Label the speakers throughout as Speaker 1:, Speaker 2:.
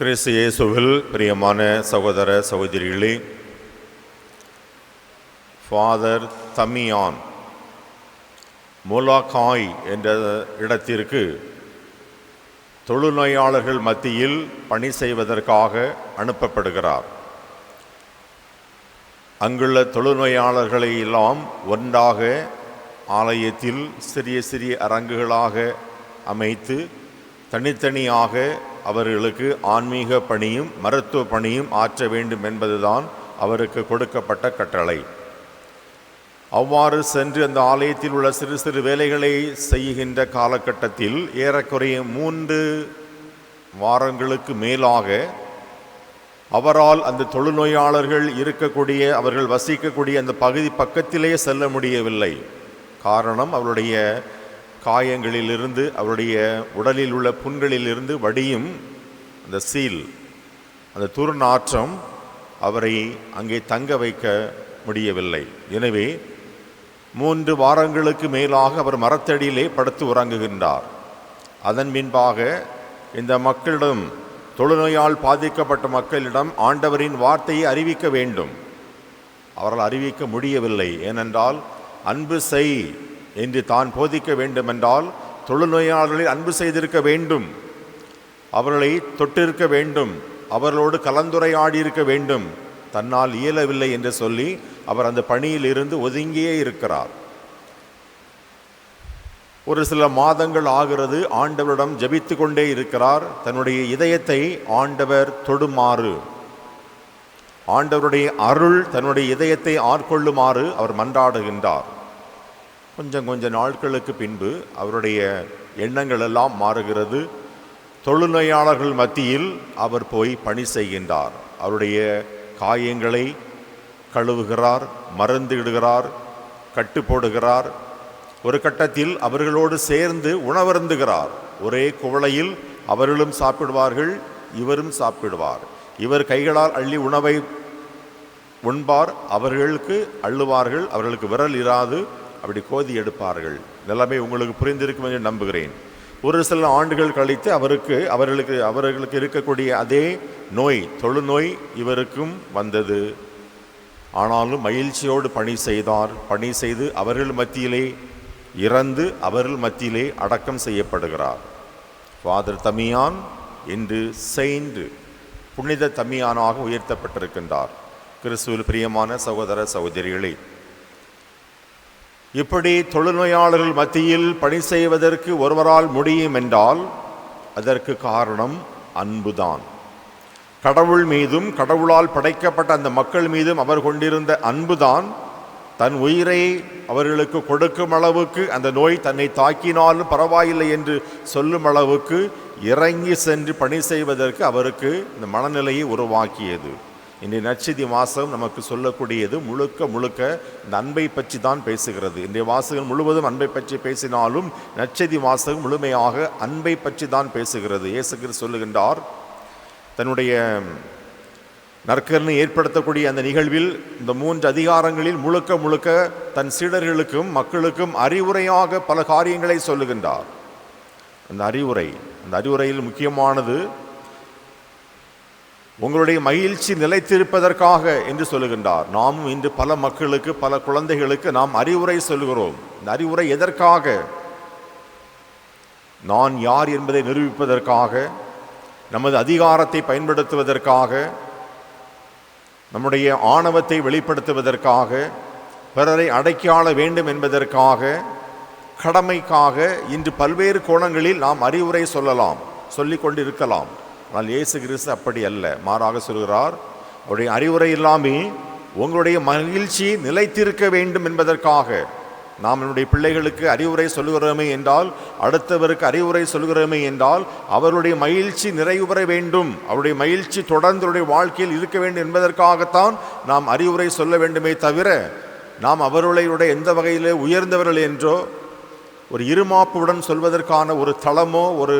Speaker 1: கிறிஸ்து இயேசுவில் பிரியமான சகோதர சகோதரிகளே ஃபாதர் தமியான் மோலாகாய் என்ற இடத்திற்கு தொழுநோயாளர்கள் மத்தியில் பணி செய்வதற்காக அனுப்பப்படுகிறார். அங்குள்ள தொழுநோயாளர்களை எல்லாம் ஒன்றாக ஆலயத்தில் சிறிய சிறிய அரங்குகளாக அமைத்து தனித்தனியாக அவர்களுக்கு ஆன்மீக பணியும் மருத்துவ பணியும் ஆற்ற வேண்டும் என்பதுதான் அவருக்கு கொடுக்கப்பட்ட கட்டளை. அவ்வாறு சென்று அந்த ஆலயத்தில் உள்ள சிறு சிறு வேலைகளை செய்கின்ற காலகட்டத்தில் ஏறக்குறைய மூன்று வாரங்களுக்கு மேலாக அவரால் அந்த தொழுநோயாளர்கள் இருக்கக்கூடிய அவர்கள் வசிக்கக்கூடிய அந்த பகுதி பக்கத்திலே செல்ல முடியவில்லை. காரணம் அவருடைய காயங்களிலிருந்து அவருடைய உடலில் உள்ள புண்களிலிருந்து வடியும் அந்த சீல் அந்த துர்நாற்றம் அவரை அங்கே தங்க வைக்க முடியவில்லை. எனவே மூன்று வாரங்களுக்கு மேலாக அவர் மரத்தடியிலே படுத்து உறங்குகின்றார். அதன் பின்பாக இந்த மக்களிடம் தொழுநோயால் பாதிக்கப்பட்ட மக்களிடம் ஆண்டவரின் வார்த்தையை அறிவிக்க வேண்டும். அவரால் அறிவிக்க முடியவில்லை. ஏனென்றால் அன்பு செய் என்று தான் போதிக்க வேண்டுமென்றால் தொழுநோயாளர்களை அன்பு செய்திருக்க வேண்டும். அவர்களை தொட்டிருக்க வேண்டும். அவர்களோடு கலந்துரையாடி இருக்க வேண்டும். தன்னால் இயலவில்லை என்று சொல்லி அவர் அந்த பணியில் இருந்து ஒதுங்கியே இருக்கிறார். ஒரு சில மாதங்கள் ஆகிறது. ஆண்டவரிடம் ஜபித்து கொண்டே இருக்கிறார். தன்னுடைய இதயத்தை ஆண்டவர் தொடுமாறு. ஆண்டவருடைய அருள் தன்னுடைய இதயத்தை ஆட்கொள்ளுமாறு அவர் மன்றாடுகின்றார். கொஞ்சம் கொஞ்ச நாட்களுக்கு பின்பு அவருடைய எண்ணங்கள் எல்லாம் மாறுகிறது. தொழுநோயாளர்கள் மத்தியில் அவர் போய் பணி செய்கின்றார். அவருடைய காயங்களை கழுவுகிறார் மருந்து இடுகிறார் கட்டு போடுகிறார் ஒரு கட்டத்தில் அவர்களோடு சேர்ந்து உணவருந்துகிறார். ஒரே குவளையில் அவர்களும் சாப்பிடுவார்கள் இவரும் சாப்பிடுவார். இவர் கைகளால் அள்ளி உணவை உண்பார் அவர்களுக்கு அள்ளுவார்கள் அவர்களுக்கு விரல் இராது. அப்படி கோதி எடுப்பார்கள். நிலைமை உங்களுக்கு புரிந்திருக்கும் என்று நம்புகிறேன். ஒரு சில ஆண்டுகள் கழித்து அவருக்கு அவர்களுக்கு அவர்களுக்கு இருக்கக்கூடிய அதே நோய் தொழுநோய் இவருக்கும் வந்தது. ஆனாலும் மகிழ்ச்சியோடு பணி செய்தார். பணி செய்து அவர்கள் மத்தியிலே இறந்து அவர்கள் மத்தியிலே அடக்கம் செய்யப்படுகிறார். ஃபாதர் தமியான் இன்று செயின்ட் புனித தமியானாக உயர்த்தப்பட்டிருக்கின்றார். கிறிஸ்துவில் பிரியமான சகோதர சகோதரிகளே இப்படி தொழுநோயாளர்கள் மத்தியில் பணி செய்வதற்கு ஒருவரால் முடியும் என்றால் அதற்கு காரணம் அன்புதான். கடவுள் மீதும் கடவுளால் படைக்கப்பட்ட அந்த மக்கள் மீதும் அவர் கொண்டிருந்த அன்புதான். தன் உயிரை அவர்களுக்கு கொடுக்கும் அளவுக்கு அந்த நோய் தன்னை தாக்கினாலும் பரவாயில்லை என்று சொல்லும் அளவுக்கு இறங்கி சென்று பணி செய்வதற்கு அவருக்கு இந்த மனநிலையை உருவாக்கியது. இன்றைய நச்சதி வாசகம் நமக்கு சொல்லக்கூடியது முழுக்க முழுக்க இந்த அன்பை பற்றி தான் பேசுகிறது. இன்றைய வாசகம் முழுவதும் அன்பை பற்றி பேசினாலும் நச்சதி வாசகம் முழுமையாக அன்பை பற்றி தான் பேசுகிறது. இயேசுகிர் சொல்லுகின்றார் தன்னுடைய நற்கரணை ஏற்படுத்தக்கூடிய அந்த நிகழ்வில் இந்த மூன்று அதிகாரங்களில் முழுக்க முழுக்க தன் சீடர்களுக்கும் மக்களுக்கும் அறிவுரையாக பல காரியங்களை சொல்லுகின்றார். அந்த அறிவுரை அந்த அறிவுரையில் முக்கியமானது உங்களுடைய மகிழ்ச்சி நிலைத்திருப்பதற்காக என்று சொல்லுகின்றார். நாமும் இன்று பல மக்களுக்கு பல குழந்தைகளுக்கு நாம் அறிவுரை சொல்லுகிறோம் இந்த அறிவுரை எதற்காக? நான் யார் என்பதை நிரூபிப்பதற்காக நமது அதிகாரத்தை பயன்படுத்துவதற்காக நம்முடைய ஆணவத்தை வெளிப்படுத்துவதற்காக பிறரை அடைக்காள வேண்டும் என்பதற்காக கடமைக்காக இன்று பல்வேறு கோணங்களில் நாம் அறிவுரை சொல்லலாம் சொல்லிக் கொண்டிருக்கலாம் ஆனால் இயேசு கிறிஸ்து அப்படி அல்ல. மாறாக சொல்கிறார் அவருடைய அறிவுரை இல்லாமே உங்களுடைய மகிழ்ச்சி நிலைத்திருக்க வேண்டும் என்பதற்காக நாம் என்னுடைய பிள்ளைகளுக்கு அறிவுரை சொல்கிறோமே என்றால் அடுத்தவருக்கு அறிவுரை சொல்கிறோமே என்றால் அவருடைய மகிழ்ச்சி நிறைவு பெற வேண்டும். அவருடைய மகிழ்ச்சி தொடர்ந்துடைய வாழ்க்கையில் இருக்க வேண்டும் என்பதற்காகத்தான் நாம் அறிவுரை சொல்ல வேண்டுமே தவிர நாம் அவர்களுடைய எந்த வகையிலே உயர்ந்தவர்கள் என்றோ ஒரு இருமாப்புடன் சொல்வதற்கான ஒரு தளமோ ஒரு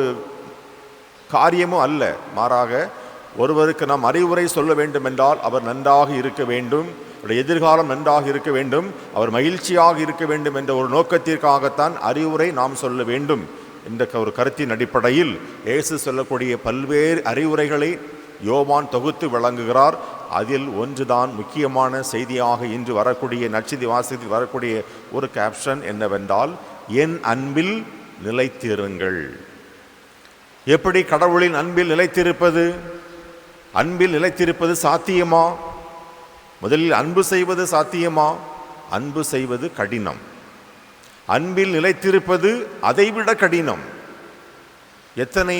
Speaker 1: காரியமும் அல்ல. மாறாக ஒருவருக்கு நாம் அறிவுரை சொல்ல வேண்டும் என்றால் அவர் நன்றாக இருக்க வேண்டும். அவருடைய எதிர்காலம் நன்றாக இருக்க வேண்டும். அவர் மகிழ்ச்சியாக இருக்க வேண்டும் என்ற ஒரு நோக்கத்திற்காகத்தான் அறிவுரை நாம் சொல்ல வேண்டும். என்ற க- ஒரு கருத்தின் அடிப்படையில் இயேசு சொல்லக்கூடிய பல்வேறு அறிவுரைகளை யோவான் தொகுத்து வழங்குகிறார். அதில் ஒன்றுதான் முக்கியமான செய்தியாக இன்று வரக்கூடிய நச்சதி வாசகத்தில் வரக்கூடிய ஒரு கேப்ஷன் என்னவென்றால் என் அன்பில் நிலைத்திருங்கள். எப்படி கடவுளின் அன்பில் நிலைத்திருப்பது? அன்பில் நிலைத்திருப்பது சாத்தியமா? முதலில் அன்பு செய்வது சாத்தியமா? அன்பு செய்வது கடினம். அன்பில் நிலைத்திருப்பது அதைவிட கடினம். எத்தனை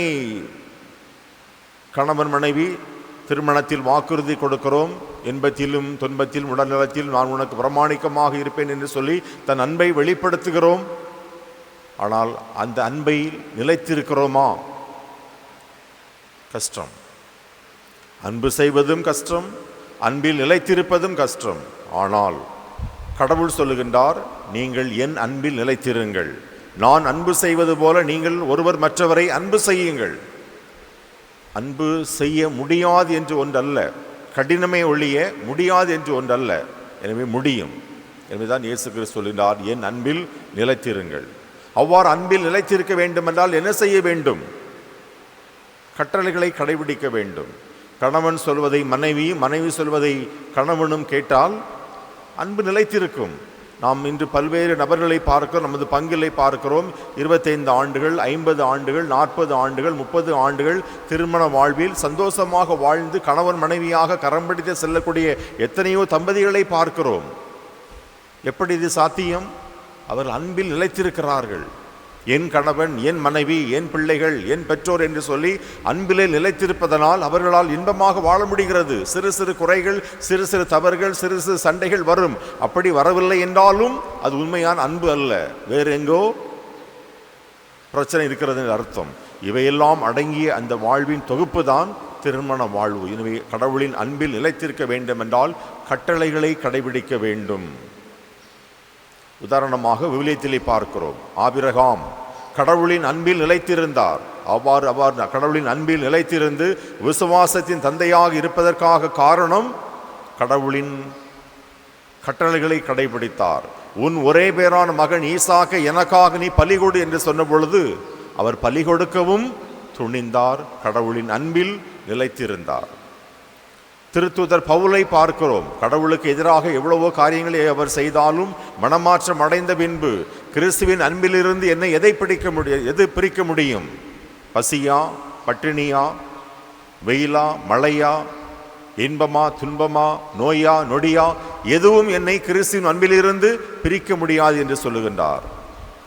Speaker 1: கணவன் மனைவி திருமணத்தில் வாக்குறுதி கொடுக்கிறோம்? இன்பத்திலும் துன்பத்திலும் உடல்நலத்தில் நான் உனக்கு பிரமாணிக்கமாக இருப்பேன் என்று சொல்லி தன் அன்பை வெளிப்படுத்துகிறோம். ஆனால் அந்த அன்பை நிலைத்திருக்கிறோமா? கஷ்டம். அன்பு செய்வதும் கஷ்டம் அன்பில் நிலைத்திருப்பதும் கஷ்டம். ஆனால் கடவுள் சொல்லுகின்றார் நீங்கள் என் அன்பில் நிலைத்திருங்கள். நான் அன்பு செய்வது போல நீங்கள் ஒருவர் மற்றவரை அன்பு செய்யுங்கள். அன்பு செய்ய முடியாது என்று ஒன்றல்ல. கடினமே ஒழிய முடியாது என்று ஒன்றல்ல. எனவே முடியும். எனவேதான் இயேசு கிறிஸ்து சொல்கிறார் என் அன்பில் நிலைத்திருங்கள். அவ்வாறு அன்பில் நிலைத்திருக்க வேண்டுமென்றால் என்ன செய்ய வேண்டும்? கட்டளைகளை கடைபிடிக்க வேண்டும். கணவன் சொல்வதை மனைவி மனைவி சொல்வதை கணவனும் கேட்டால் அன்பு நிலைத்திருக்கும். நாம் இன்று பல்வேறு நபர்களை பார்க்கிறோம் நமது பங்கிலை பார்க்கிறோம். இருபத்தைந்து ஆண்டுகள் ஐம்பது ஆண்டுகள் நாற்பது ஆண்டுகள் முப்பது ஆண்டுகள் திருமண வாழ்வில் சந்தோஷமாக வாழ்ந்து கணவன் மனைவியாக கரம் பிடித்து செல்லக்கூடிய எத்தனையோ தம்பதிகளை பார்க்கிறோம். எப்படி இது சாத்தியம்? அவர்கள் அன்பில் நிலைத்திருக்கிறார்கள். என் கணவன் என் மனைவி என் பிள்ளைகள் என் பெற்றோர் என்று சொல்லி அன்பிலே நிலைத்திருப்பதனால் அவர்களால் இன்பமாக வாழ முடிகிறது. சிறு சிறு குறைகள் சிறு சிறு தவறுகள் சிறு சிறு சண்டைகள் வரும். அப்படி வரவில்லை என்றாலும் அது உண்மையான அன்பு அல்ல. வேறு எங்கோ? பிரச்சனை இருக்கிறது என்று அர்த்தம். இவையெல்லாம் அடங்கிய அந்த வாழ்வின் தொகுப்பு தான் திருமண வாழ்வு. எனவே கடவுளின் அன்பில் நிலைத்திருக்க வேண்டும் என்றால் கட்டளைகளை கடைபிடிக்க வேண்டும். உதாரணமாக விவிலியத்திலே பார்க்கிறோம். ஆபிரகாம் கடவுளின் அன்பில் நிலைத்திருந்தார். அவ்வாறு அவ்வாறு கடவுளின் அன்பில் நிலைத்திருந்து விசுவாசத்தின் தந்தையாக இருப்பதற்காக காரணம் கடவுளின் கட்டளைகளை கடைபிடித்தார். உன் ஒரே பேரான மகன் ஈசாக்க எனக்காக நீ பலிகொடு என்று சொன்ன பொழுது அவர் பலி கொடுக்கவும் துணிந்தார். கடவுளின் அன்பில் நிலைத்திருந்தார். திருத்துதர் பவுலை பார்க்கிறோம். கடவுளுக்கு எதிராக எவ்வளவோ காரியங்களை அவர் செய்தாலும் மனமாற்றம் அடைந்த பின்பு கிறிஸ்துவின் அன்பிலிருந்து என்னை எதை பிடிக்க முடியும் எது பிரிக்க முடியும்? பசியா பட்டினியா வெயிலா மழையா இன்பமா துன்பமா நோயா நொடியா எதுவும் என்னை கிறிஸ்துவின் அன்பிலிருந்து பிரிக்க முடியாது என்று சொல்லுகின்றார்.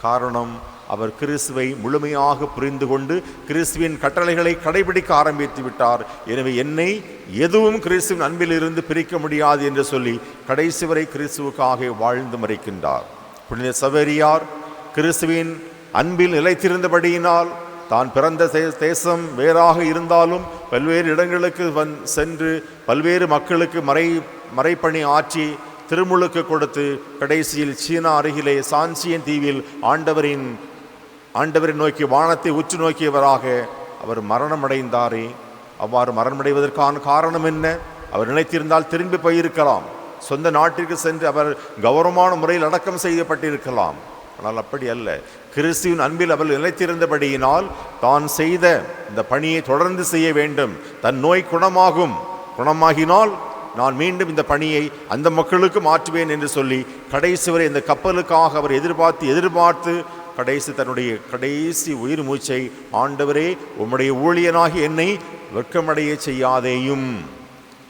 Speaker 1: காரணம் அவர் கிறிஸ்துவை முழுமையாக புரிந்து கொண்டு கிறிஸ்துவின் கட்டளைகளை கடைபிடிக்க ஆரம்பித்து விட்டார். எனவே என்னை எதுவும் கிறிஸ்துவின் அன்பிலிருந்து பிரிக்க முடியாது என்று சொல்லி கடைசி வரை கிறிஸ்துவுக்காக வாழ்ந்து மறைக்கின்றார். புனித சவேரியார் கிறிஸ்துவின் அன்பில் நிலைத்திருந்தபடியினால் தான் பிறந்த தே- தேசம் வேறாக இருந்தாலும் பல்வேறு இடங்களுக்கு வந் சென்று பல்வேறு மக்களுக்கு மறை மறைப்பணி ஆற்றி திருமுழுக்கு கொடுத்து கடைசியில் சீனா அருகிலே சான்சியன் தீவில் ஆண்டவரின் ஆண்டவரை நோக்கி வானத்தை உற்று நோக்கியவராக அவர் மரணமடைந்தாரே. அவ்வாறு மரணமடைவதற்கான காரணம் என்ன? அவர் நினைத்திருந்தால் திரும்பி போயிருக்கலாம். சொந்த நாட்டிற்கு சென்று அவர் கௌரவமான முறையில் அடக்கம் செய்யப்பட்டிருக்கலாம். ஆனால் அப்படி அல்ல. கிறிஸ்துவின் அன்பில் அவர் நிலைத்திருந்தபடியினால் தான் செய்த இந்த பணியை தொடர்ந்து செய்ய வேண்டும். தன் நோய் குணமாகும். குணமாகினால் நான் மீண்டும் இந்த பணியை அந்த மக்களுக்கு மாற்றுவேன் என்று சொல்லி கடைசி வரை இந்த கப்பலுக்காக அவர் எதிர்பார்த்து எதிர்பார்த்து கடைசி தன்னுடைய கடைசி உயிர் மூச்சை ஆண்டவரே உம்முடைய ஊழியனாகி என்னை வெட்கமடைய செய்யாதேயும்.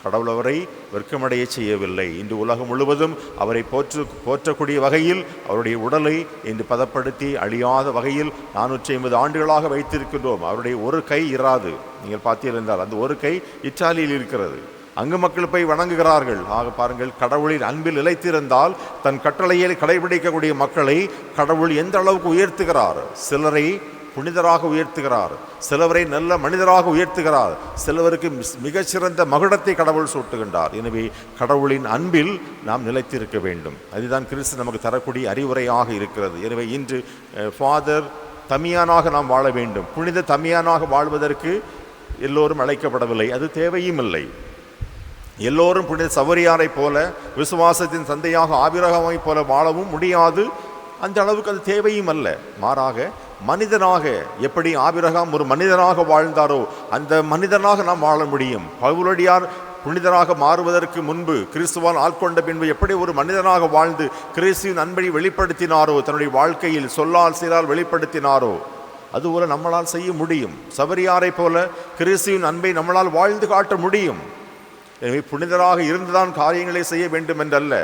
Speaker 1: கடவுள் அவரை வெட்கமடைய செய்யவில்லை. இன்று உலகம் முழுவதும் அவரை போற்று போற்றக்கூடிய வகையில் அவருடைய உடலை இன்று பதப்படுத்தி அழியாத வகையில் நானூற்றி ஐம்பது ஆண்டுகளாக வைத்திருக்கின்றோம். அவருடைய ஒரு கை இராது. நீங்கள் பார்த்தீர்கள் அந்த ஒரு கை இத்தாலியில் இருக்கிறது. அங்கு மக்கள் போய் வணங்குகிறார்கள். ஆக பாருங்கள் கடவுளின் அன்பில் நிலைத்திருந்தால் தன் கட்டளையை கடைபிடிக்கக்கூடிய மக்களை கடவுள் எந்த அளவுக்கு உயர்த்துகிறார்? சிலரை புனிதராக உயர்த்துகிறார். சிலவரை நல்ல மனிதராக உயர்த்துகிறார். சிலவருக்கு மிஸ்- மிகச்சிறந்த மகுடத்தை கடவுள் சூட்டுகின்றார். எனவே கடவுளின் அன்பில் நாம் நிலைத்திருக்க வேண்டும். அதுதான் கிறிஸ்து நமக்கு தரக்கூடிய அறிவுரையாக இருக்கிறது. எனவே இன்று ஃபாதர் தமியானாக நாம் வாழ வேண்டும். புனித தமியானாக வாழ்வதற்கு எல்லோரும் அழைக்கப்படவில்லை. அது தேவையும் இல்லை. எல்லோரும் புனித சவரியாரைப் போல விசுவாசத்தின் சந்தையாக ஆபிரகமை போல வாழவும் முடியாது. அந்த அளவுக்கு அது தேவையும் அல்ல. மாறாக மனிதனாக எப்படி ஆபிரகாம் ஒரு மனிதனாக வாழ்ந்தாரோ அந்த மனிதனாக நாம் வாழ முடியும். பவுலடியார் புனிதனாக மாறுவதற்கு முன்பு கிறிஸ்துவால் ஆட்கொண்ட பின்பு எப்படி ஒரு மனிதனாக வாழ்ந்து கிறிஸ்துவின் அன்பை வெளிப்படுத்தினாரோ தன்னுடைய வாழ்க்கையில் சொல்லால் சீரால் வெளிப்படுத்தினாரோ அதுபோல நம்மளால் செய்ய முடியும். சபரியாரை போல கிறிஸ்துவின் அன்பை நம்மளால் வாழ்ந்து காட்ட முடியும். எனவே புனிதராக இருந்துதான் காரியங்களை செய்ய வேண்டும் என்றல்ல.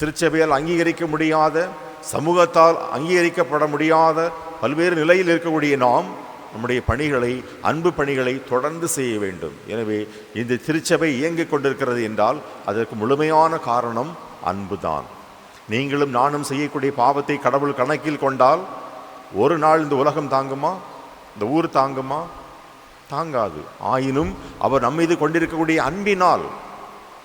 Speaker 1: திருச்சபையால் அங்கீகரிக்க முடியாத சமூகத்தால் அங்கீகரிக்கப்பட முடியாத பல்வேறு நிலையில் இருக்கக்கூடிய நாம் நம்முடைய பணிகளை அன்பு பணிகளை தொடர்ந்து செய்ய வேண்டும். எனவே இந்த திருச்சபை இயங்கிக் கொண்டிருக்கிறது என்றால் அதற்கு முழுமையான காரணம் அன்புதான். நீங்களும் நானும் செய்யக்கூடிய பாவத்தை கடவுள் கணக்கில் கொண்டால் ஒரு நாள் இந்த உலகம் தாங்குமா? இந்த ஊர் தாங்குமா? தாங்காது. ஆயினும் அவர் நம்மீது கொண்டிருக்கக்கூடிய அன்பினால்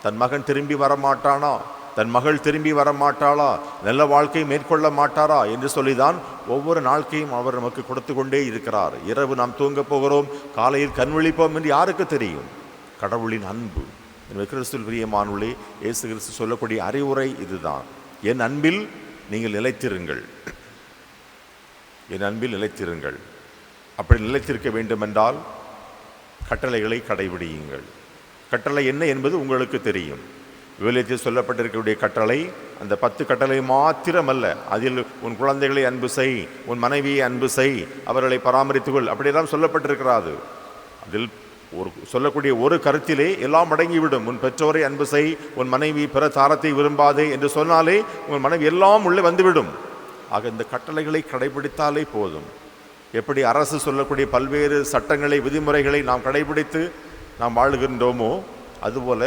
Speaker 1: தன் மகன் திரும்பி வரமாட்டானா? தன் மகள் திரும்பி வரமாட்டாளா? நல்ல வாழ்க்கை மேற்கொள்ள மாட்டாரா? என்று சொல்லிதான் ஒவ்வொரு நாட்கையும் அவர் நமக்கு கொடுத்து கொண்டே இருக்கிறார். இரவு நாம் தூங்கப் போகிறோம். காலையில் கண் விழிப்போம் என்று யாருக்கு தெரியும்? கடவுளின் அன்பு. எனவே கிறிஸ்துவில் பிரியமானுள்ளே இயேசு கிறிஸ்து சொல்லக்கூடிய அறிவுரை இதுதான். என் அன்பில் நீங்கள் நிலைத்திருங்கள். என் அன்பில் நிலைத்திருங்கள். அப்படி நிலைத்திருக்க வேண்டுமென்றால் கட்டளைகளை கடைபிடியுங்கள். கட்டளை என்ன என்பது உங்களுக்கு தெரியும். விவிலியத்தில் சொல்லப்பட்டிருக்கக்கூடிய கட்டளை அந்த பத்து கட்டளை மாத்திரமல்ல. அதில் உன் குழந்தைகளை அன்பு செய் உன் மனைவியை அன்பு செய் அவர்களை பராமரித்துக்கொள். அப்படியெல்லாம் சொல்லப்பட்டிருக்கிறாது. அதில் ஒரு சொல்லக்கூடிய ஒரு கருத்திலே எல்லாம் அடங்கிவிடும். உன் பெற்றோரை அன்பு செய் உன் மனைவி பிற தாரத்தை விரும்பாதே என்று சொன்னாலே உன் மனைவி எல்லாம் உள்ளே வந்துவிடும். ஆக இந்த கட்டளைகளை கடைபிடித்தாலே போதும். எப்படி அரசு சொல்லக்கூடிய பல்வேறு சட்டங்களை விதிமுறைகளை நாம் கடைபிடித்து நாம் வாழுகின்றோமோ அதுபோல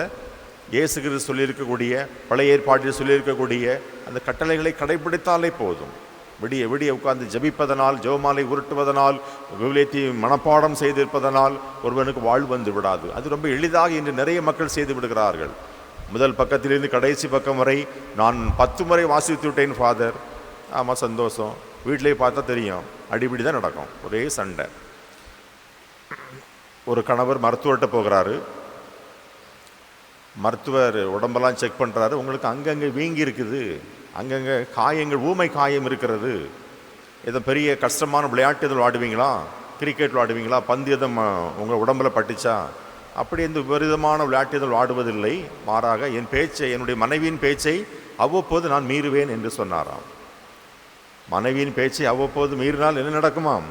Speaker 1: இயேசுகிற சொல்லியிருக்கக்கூடிய பழைய ஏற்பாட்டில் சொல்லியிருக்கக்கூடிய அந்த கட்டளைகளை கடைபிடித்தாலே போதும். விடிய விடிய உட்கார்ந்து ஜபிப்பதனால் ஜெபமாலை உருட்டுவதனால் விவிலியத்தை மனப்பாடம் செய்திருப்பதனால் ஒருவனுக்கு வாழ்வு வந்து விடாது. அது ரொம்ப எளிதாக இன்று நிறைய மக்கள் செய்து விடுகிறார்கள். முதல் பக்கத்திலிருந்து கடைசி பக்கம் வரை நான் பத்து முறை வாசித்து விட்டேன் ஃபாதர் ஆமாம் சந்தோஷம். வீட்டிலேயே பார்த்தா தெரியும். அடிப்படி தான் நடக்கும். ஒரே சண்டை. ஒரு கணவர் மருத்துவர்கிட்ட போகிறாரு. மருத்துவர் உடம்பெல்லாம் செக் பண்ணுறாரு உங்களுக்கு அங்கங்கே வீங்கி இருக்குது. அங்கங்கே காயங்கள் ஊமை காயம் இருக்கிறது. ஏதோ பெரிய கஷ்டமான விளையாட்டு எதுவும் விளாடுவீங்களா கிரிக்கெட் விளாடுவீங்களா பந்து எதுவும் உங்கள் உடம்புல பட்டுச்சா? அப்படி எந்த விபரீதமான விளையாட்டு எதுவும் விளாடுவதில்லை மாறாக என் பேச்சை என்னுடைய மனைவியின் பேச்சை அவ்வப்போது நான் மீறுவேன் என்று சொன்னாராம். மனைவியின் பேச்சை அவ்வப்போது மீறினால் என்ன நடக்குமாம்?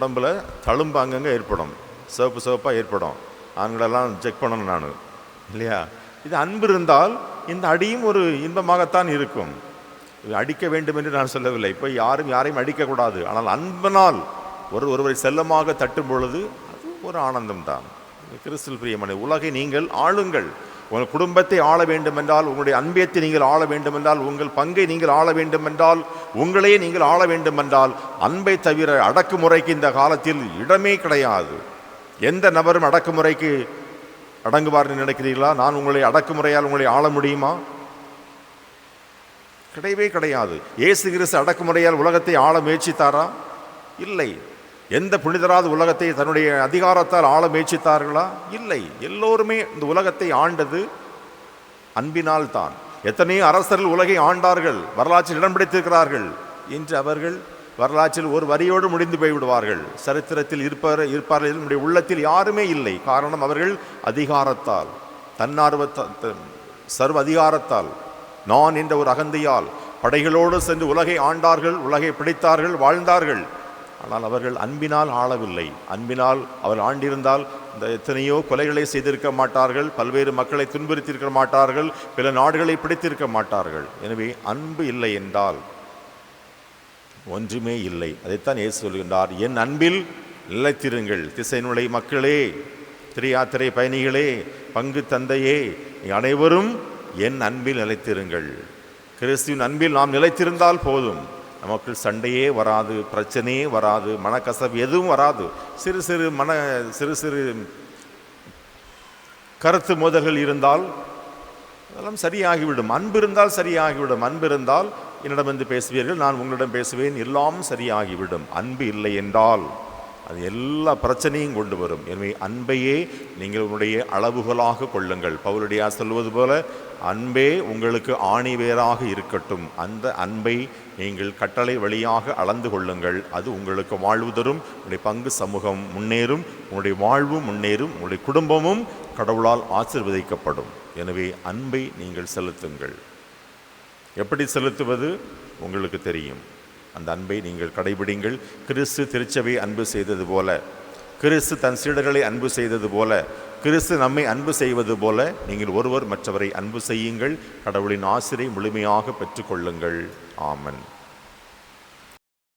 Speaker 1: உடம்புல தழும்பு அங்கங்கே ஏற்படும். சிவப்பு சிவப்பாக ஏற்படும். ஆண்களெல்லாம் செக் பண்ணணும் நான். இல்லையா? இது அன்பு இருந்தால் இந்த அடியும் ஒரு இன்பமாகத்தான் இருக்கும். இது அடிக்க வேண்டும் என்று நான் சொல்லவில்லை. இப்போ யாரும் யாரையும் அடிக்கக்கூடாது. ஆனால் அன்பனால் ஒரு ஒருவரை செல்லமாக தட்டும் பொழுது அது ஒரு ஆனந்தம்தான். கிறிஸ்துல் பிரியமனை உலகை நீங்கள் ஆளுங்கள். உங்கள் குடும்பத்தை ஆள வேண்டுமென்றால் உங்களுடைய அன்பியத்தை நீங்கள் ஆள வேண்டுமென்றால் உங்கள் பங்கை நீங்கள் ஆள வேண்டுமென்றால் உங்களையே நீங்கள் ஆள வேண்டுமென்றால் அன்பை தவிர அடக்குமுறைக்கு இந்த காலத்தில் இடமே கிடையாது. எந்த நபரும் அடக்குமுறைக்கு அடங்குவார்னு நினைக்கிறீர்களா? நான் உங்களை அடக்குமுறையால் உங்களை ஆள முடியுமா? கிடையவே கிடையாது. ஏசு கிறிஸ்து அடக்குமுறையால் உலகத்தை ஆள முயற்சித்தாரா? இல்லை. எந்த புனிதராத உலகத்தை தன்னுடைய அதிகாரத்தால் ஆள முயற்சித்தார்களா? இல்லை. எல்லோருமே இந்த உலகத்தை ஆண்டது அன்பினால் தான். எத்தனையோ அரசர்கள் உலகை ஆண்டார்கள் வரலாற்றில் இடம் பிடித்திருக்கிறார்கள் இன்று அவர்கள் வரலாற்றில் ஒரு வரியோடு முடிந்து போய்விடுவார்கள். சரித்திரத்தில் இருப்பார் இருப்பார்கள் நம்முடைய உள்ளத்தில் யாருமே இல்லை. காரணம் அவர்கள் அதிகாரத்தால் தன்னார்வ சர்வ அதிகாரத்தால் நான் என்ற ஒரு அகந்தையால் படைகளோடு சென்று உலகை ஆண்டார்கள் உலகை பிடித்தார்கள் வாழ்ந்தார்கள். ஆனால் அவர்கள் அன்பினால் ஆளவில்லை. அன்பினால் அவர் ஆண்டிருந்தால் இந்த எத்தனையோ கொலைகளை செய்திருக்க மாட்டார்கள். பல்வேறு மக்களை துன்புறுத்தியிருக்க மாட்டார்கள். பிற நாடுகளை பிடித்திருக்க மாட்டார்கள். எனவே அன்பு இல்லை என்றால் ஒன்றுமே இல்லை. அதைத்தான் இயேசு சொல்கின்றார். என் அன்பில் நிலைத்திருங்கள். திசைநுழை மக்களே திரையாத்திரை பயணிகளே பங்கு தந்தையே அனைவரும் என் அன்பில் நிலைத்திருங்கள். கிறிஸ்துவின் அன்பில் நாம் நிலைத்திருந்தால் போதும். நமக்கு சண்டையே வராது பிரச்சனையே வராது மனக்கசப்பு எதுவும் வராது. சிறு சிறு மன சிறு சிறு கருத்து மோதல்கள் இருந்தால் அதெல்லாம் சரியாகிவிடும். அன்பு இருந்தால் சரியாகிவிடும். அன்பு இருந்தால் என்னிடம் வந்து பேசுவீர்கள் நான் உங்களிடம் பேசுவேன் எல்லாம் சரியாகிவிடும். அன்பு இல்லை என்றால் அது எல்லா பிரச்சனையும் கொண்டு வரும். எனவே அன்பையே நீங்கள் உங்களுடைய அளவுகளாக கொள்ளுங்கள். பவுலடியார் சொல்வது போல அன்பே உங்களுக்கு ஆணிவேராக இருக்கட்டும். அந்த அன்பை நீங்கள் கட்டளை வழியாக அளந்து கொள்ளுங்கள். அது உங்களுக்கு வாழ்வு தரும் உங்களுடைய பங்கு சமூகம் முன்னேறும் உங்களுடைய வாழ்வும் முன்னேறும் உங்களுடைய குடும்பமும் கடவுளால் ஆசிர்வதிக்கப்படும். எனவே அன்பை நீங்கள் செலுத்துங்கள். எப்படி செலுத்துவது? உங்களுக்கு தெரியும். அந்த அன்பை நீங்கள் கடைபிடிங்கள். கிறிஸ்து திருச்சபை அன்பு செய்தது போல கிறிஸ்து தன் சீடர்களை அன்பு செய்தது போல கிறிஸ்து நம்மை அன்பு செய்வது போல நீங்கள் ஒருவர் மற்றவரை அன்பு செய்யுங்கள். கடவுளின் ஆசிரியை முழுமையாக பெற்றுக்கொள்ளுங்கள். ஆமன்.